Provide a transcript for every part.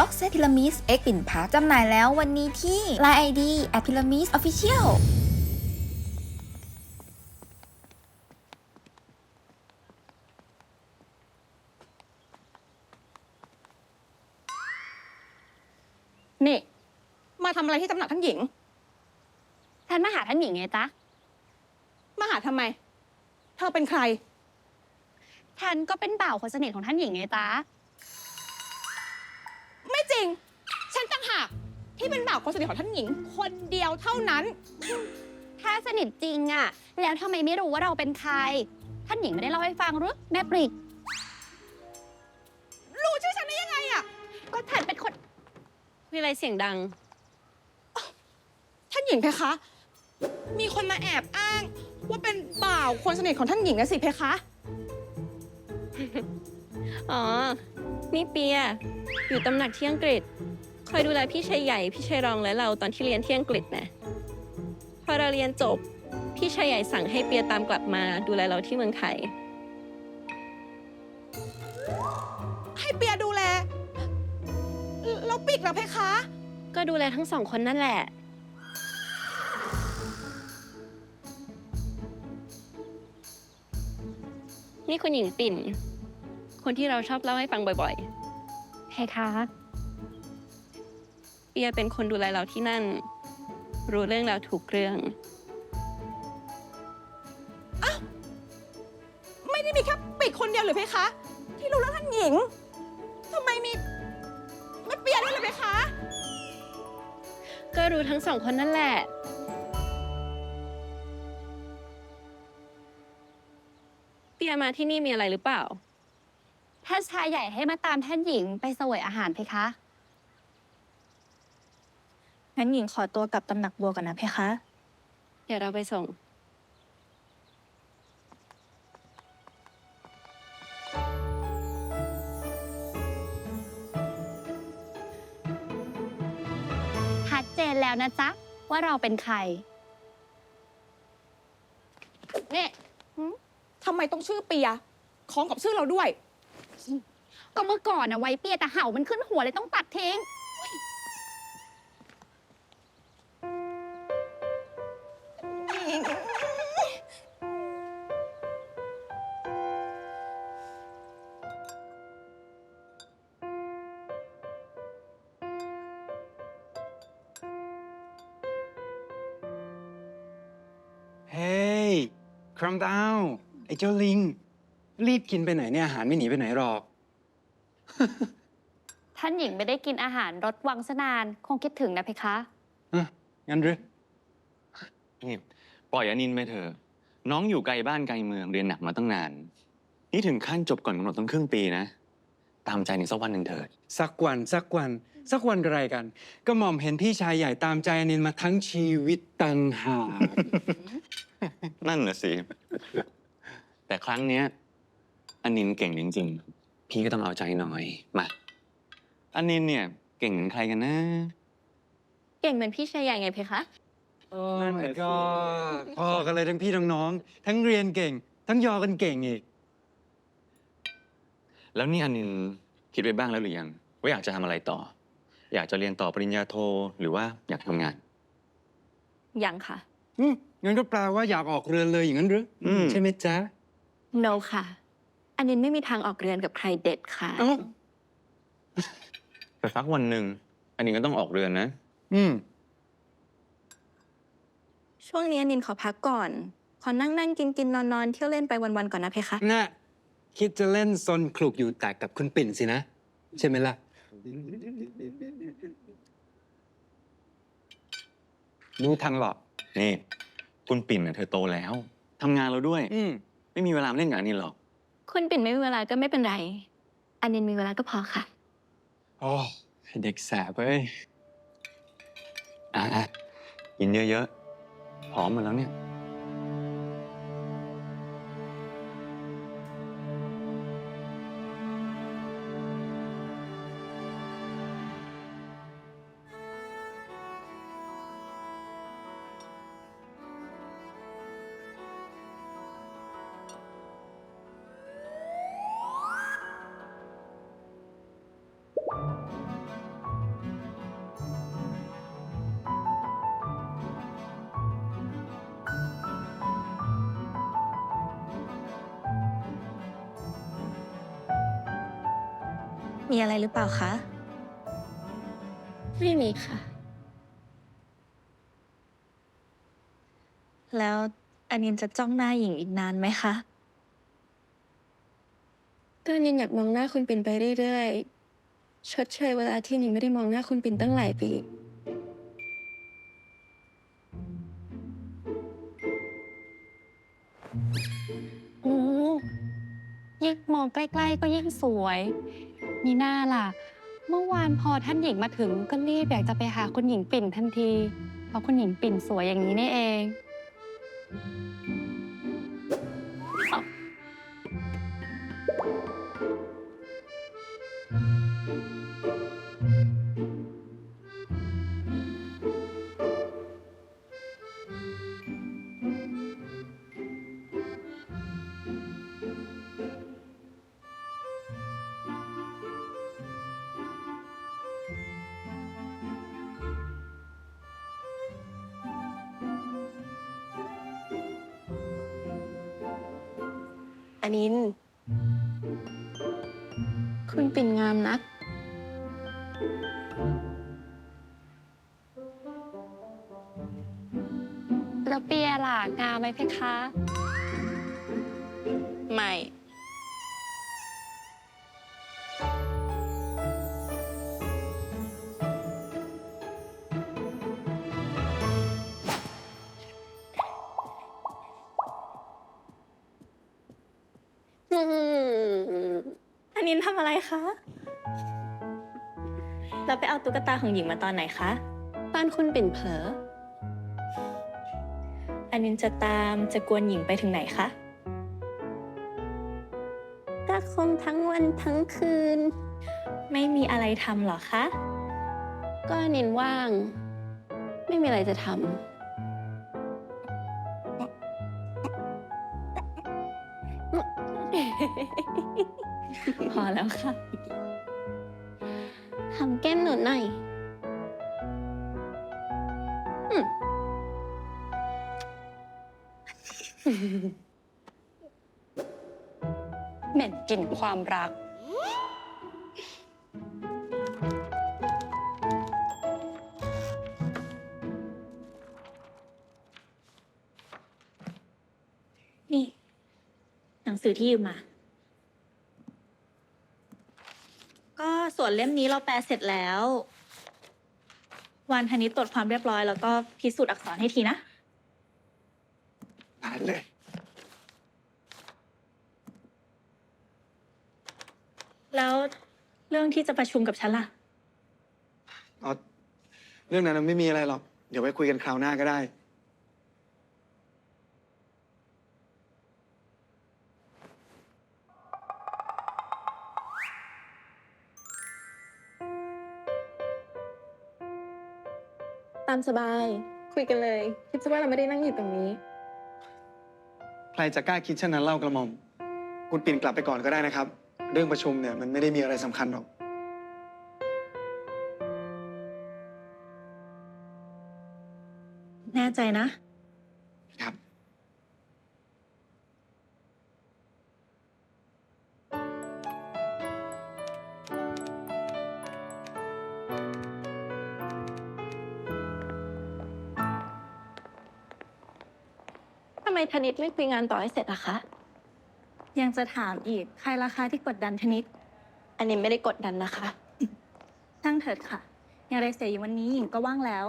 บ็อกเซตพิรามิสเอ็กปิ่นพักจำหน่ายแล้ววันนี้ที่ Line ID at Pyramis Official นี่ มาทำอะไรที่ตำหนักท่านหญิง ท่านมาหาท่านหญิงไงจ๊ะ มาหาทำไม เธอเป็นใคร ท่านก็เป็นบ่าวคนสนิทของท่านหญิงไงจ๊ะไม่จ ริง ฉันต่างหากที่เป็นบ่าวคนสนิทของท่านหญิง คนเดียวเท่านั้น ถ้าสนิทจริงอะแล้วทำไมไม่รู้ว่าเราเป็นใคร ท่านหญิงไม่ได้เล่าให้ฟังหรือแม่ปริก รู้ชื่อฉันได้ยังไงอะก็ท่านเป็นคน มีอะไรเสียงดัง ท่านหญิงเพคะ มีคนมาแอบอ้าง ว่าเป็นบ่าวคนสนิทของท่านหญิงนะสิเพคะ อ๋อ นี่เปีย อยู่ตำหนักที่อังกฤษ คอยดูแลพี่ชายใหญ่พี่ชายรองและเราตอนที่เรียนที่อังกฤษนะ พอเราเรียนจบ พี่ชายใหญ่สั่งให้เปียตามกลับมาดูแลเราที่เมืองไทย ให้เปียดูแลแล้วปิกเหรอเพคะ ก็ดูแลทั้งสองคนนั่นแหละ นี่คุณหญิงปิ่น คนที่เราชอบเล่าให้ฟังบ่อยเพคะ ๆ เปียเป็นคนดูแลเราที่นั่น รู้เรื่องเราวทุกเรื่อง ไม่ได้มีแค่ปิกคนเดียวหรือเพคะ ที่รู้เรื่องท่านหญิงทำไมมีแม่เปียด้วยล่ะเพคะ ก็รู้ทั้งสองคนนั่นแหละ เปียมาที่นี่มีอะไรหรือเปล่า ท่านชายใหญ่ให้มาตามท่านหญิงไปเสวยอาหารเพคะ งั้นหญิงขอตัวกลับตำหนักบัวก่อนนะเพคะ เดี๋ยวเราไปส่ง ชัดเจนแล้วนะจ๊ะ ว่าเราเป็นใคร เนี่ยทำไมต้องชื่อเปียคล้องกับชื่อเราด้วย ก็เมื่อก่อนอะไว้เปียแต่เห่ามันขึ้นหัวเลยต้องตัดทิ้ง เฮ้ยครัมดาว ไอ้เจ้าลิง รีบกินไปไหนเนี่ยอาหารไม่หนีไปไหนหรอก ท่านหญิงไม่ได้กินอาหารรสวังสนาน คงคิดถึงนะเพคะ อะงั้นหรือนี่ปล่อยอนินไปเถอะน้องอยู่ไกลบ้านไกลเมืองเรียนหนักมาตั้งนาน นี่ถึงขั้นจบก่อนกำหนดตั้งครึ่งปีนะ ตามใจในสักวันหนึ่งเถิดสักวันสักวัน สักวันอะไรกันก็หม่อมเห็นพี่ชายใหญ่ตามใจอนินมาทั้งชีวิตตังหาก นั่นน่ะสิ แต่ครั้งเนี้ย อนินเก่งจริงๆ พี่ก็ต้องเอาใจหน่อย มาอนินเนี่ยเก่งเหมือนใครกันนะ เก่งเหมือนพี่ชายใหญ่ไงเพคะ โอ้ยก็พอกันเลยทั้งพี่ทั้งน้อง ทั้งเรียนเก่ง ทั้งยอกันเก่งอีก แล้วนี่อนินคิดไว้บ้างแล้วหรือยังว่าอยากจะทำอะไรต่อ อยากจะเรียนต่อปริญญาโทหรือว่าอยากทำงาน ยังค่ะ อืมงั้นก็แปลว่าอยากออกเรือนเลยอย่างนั้นหรืออม ใช่ไหมจ๊ะ no ค่ะ อันนี้ไม่มีทางออกเรือนกับใครเด็ดค่ะ เอ้าแต่สักวันหนึ่งอันนินก็ต้องออกเรือนนะ อืม ช่วงนี้นินขอพักก่อน ขอนั่งนั่งกินกินนอนนอนเที่ยวเล่นไปวันๆก่อนนะเพคะ น่ะคิดจะเล่นซนคลุกอยู่แต่กับคุณปิ่นสินะ ใช่ไหมล่ะ รู้ทันหรอกนี่ คุณปิ่นน่ะเธอโตแล้วทำงานแล้วด้วย อืม ไม่มีเวลามาเล่นกับอันนินหรอก คุณปิ่นไม่มีเวลาก็ไม่เป็นไร อันนินมีเวลาก็พอค่ะ โอ้เด็กแสบเอ้ยอะกินเยอะๆพร้อมหมาแล้วเนี่ย มีอะไรหรือเปล่าคะ ไม่มีค่ะ แล้วอันนินจะจ้องหน้าหญิงอีกนานไหมคะก็นินอยากมองหน้าคุณปิ่นไปเรื่อยๆ ชดเชยเวลาที่นินไม่ได้มองหน้าคุณปิ่นตั้งหลายปี โอ้ยิ่งมองใกล้ ๆ ก็ยิ่งสวย มีหน้าล่ะ เมื่อวานพอท่านหญิงมาถึงก็รีบอยากจะไปหาคุณหญิงปิ่นทันที เพราะคุณหญิงปิ่นสวยอย่างนี้นี่เอง อนิน คุณปิ่นงามนัก แล้วเปียล่ะงามไหมเพคะ ไม่ นินทำอะไรคะ แล้วไปเอาตุ๊กตาของหญิงมาตอนไหนคะ ตอนคุณปิ่นเผลอ อันนินจะตามจะกวนหญิงไปถึงไหนคะ ก็คงทั้งวันทั้งคืน ไม่มีอะไรทำหรอคะ ก็นินว่าง ไม่มีอะไรจะทพ อแล้วค่ะำทำแก้มหนูหน่อยเหม็นกลิ่นความรัก นี่ หนังสือที่ยืมมา ก็ส่วนเล่มนี้เราแปลเสร็จแล้ว วันธนิตตรวจความเรียบร้อย แล้วก็พิสูจน์อักษรให้ทีนะได้เลย แล้วเรื่องที่จะประชุมกับฉันล่ะอ๋อเรื่องนั้นนะไม่มีอะไรหรอก เดี๋ยวไว้คุยกันคราวหน้าก็ได้ามสบาย คุยกันเลย คิดซะว่าเราไม่ได้นั่งอยู่ตรงนี้ ใครจะกล้าคิดเช่นนั้นเล่ากระหม่อม คุณปิ่นกลับไปก่อนก็ได้นะครับ เรื่องประชุมเนี่ยมันไม่ได้มีอะไรสำคัญหรอก แน่ใจนะ ไมธนิตไม่คุยงานต่อให้เสร็จอะคะ ยังจะถามอีกใครราคาที่กดดันธนิตอันนี้ไม่ได้กดดันนะคะ ช่างเถิดค่ะอย่างไรเสียอยู่วันนี้หญิงก็ว่างแล้ว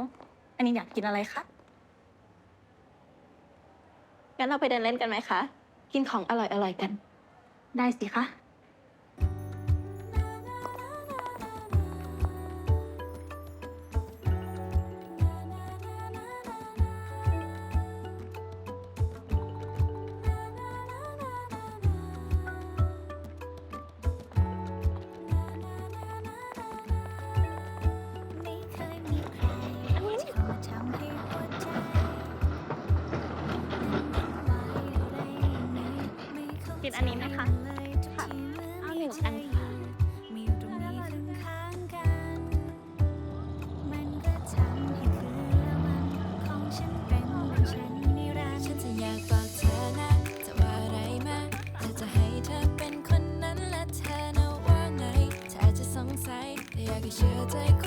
อันนี้อยากกินอะไรคะงั้นเราไปเดินเล่นกันไหมคะ กินของอร่อยๆกัน ได้สิคะ อันนี้ไหมคะค่ะเอาหนึ่งอันค่ะอ้ากให้คืนละวันของฉันเป็นดัง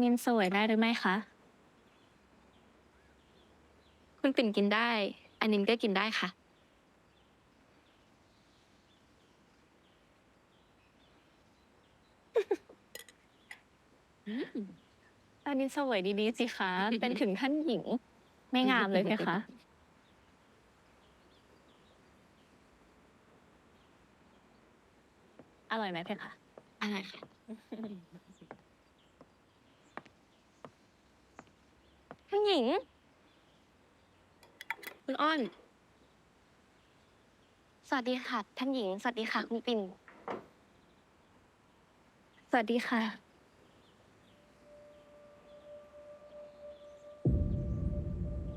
นนินสวยได้หรือไม่คะ คุณปิ่นกินได้ อันนินก็กินได้ค่ะ อันนี้สวยดีๆสิคะ เป็นถึงท่านหญิง ไม่งามเลยไหมคะอร่อยไหมเพคะอะไรค่ะ ท่านหญิง คุณอ้อน สวัสดีค่ะ ท่านหญิง สวัสดีค่ะ คุณปิ่น สวัสดีค่ะ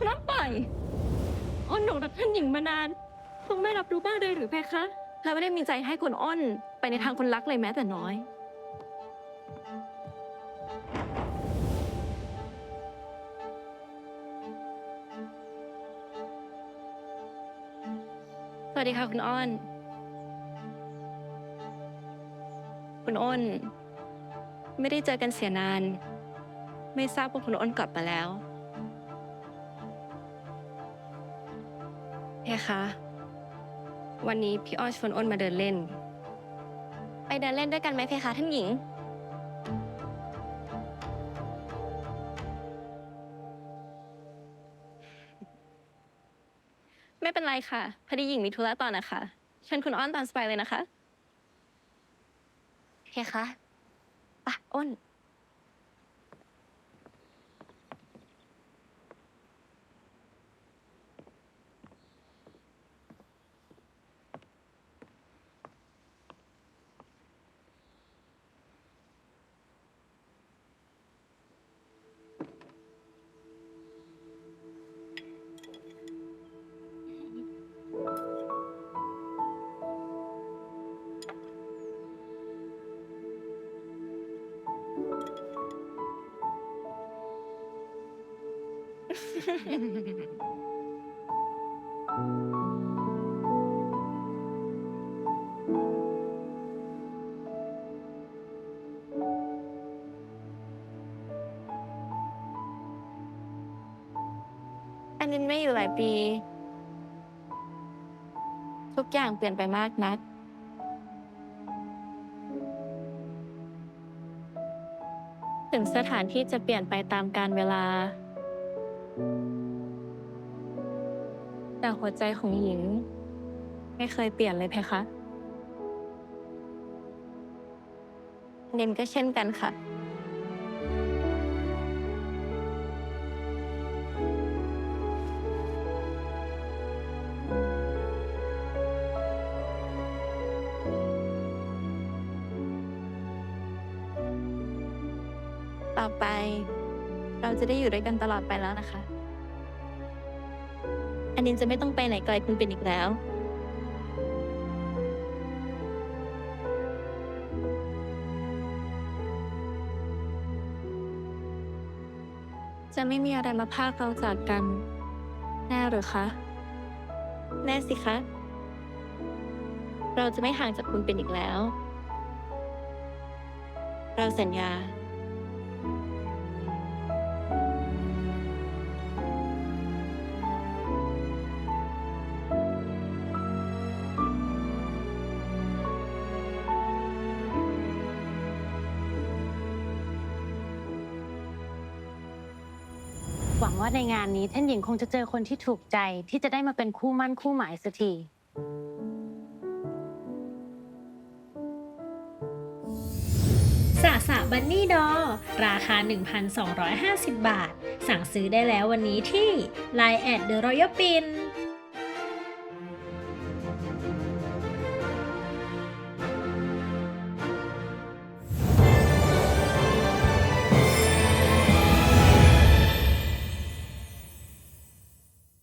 รับไปอ้อนหลงรักท่านหญิงมานานคงไม่รับรู้บ้างเลยหรือเพคะ และไม่ได้มีใจให้คุณอ้อนไปในทางคนรักเลยแม้แต่น้อย วัสดีค่ะคุณอ้อน คุณอ้น ไม่ได้เจอกันเสียนาน ไม่ทราบว่าคุณอ้นกลับมาแล้วเพคะวันนี้พี่อ้อชวนอ้นมาเดินเล่น ไปเดินเล่นด้วยกันไหมเพคะท่านหญิง ไรค่ะ พอดีหญิงมีธุระต่อนะคะเชิญคุณอ้อนตามสบายเลยนะคะ เฮ้ยคะปะอ้น อันนี้ไม่อยู่หลายปี ทุกอย่างเปลี่ยนไปมากนัก ถึงสถานที่จะเปลี่ยนไปตามกาลเวลา แต่หัวใจของหญิง ไม่เคยเปลี่ยนเลยเพคะเนนก็เช่นกันค่ะ ต่อไป เราจะได้อยู่ด้วยกันตลอดไปแล้วนะคะ อันนินจะไม่ต้องไปไหนไกลคุณเป็นอีกแล้ว จะไม่มีอะไรมาพากเราจากกัน แน่หรือคะ แน่สิคะ เราจะไม่ห่างจากคุณเป็นอีกแล้ว เราสัญญา ว่าในงานนี้ท่านหญิงคงจะเจอคนที่ถูกใจที่จะได้มาเป็นคู่มั่นคู่หมายสักทีสะสะบันนี่ดอ ราคา 1,250 บาท สั่งซื้อได้แล้ววันนี้ที่ Line แอด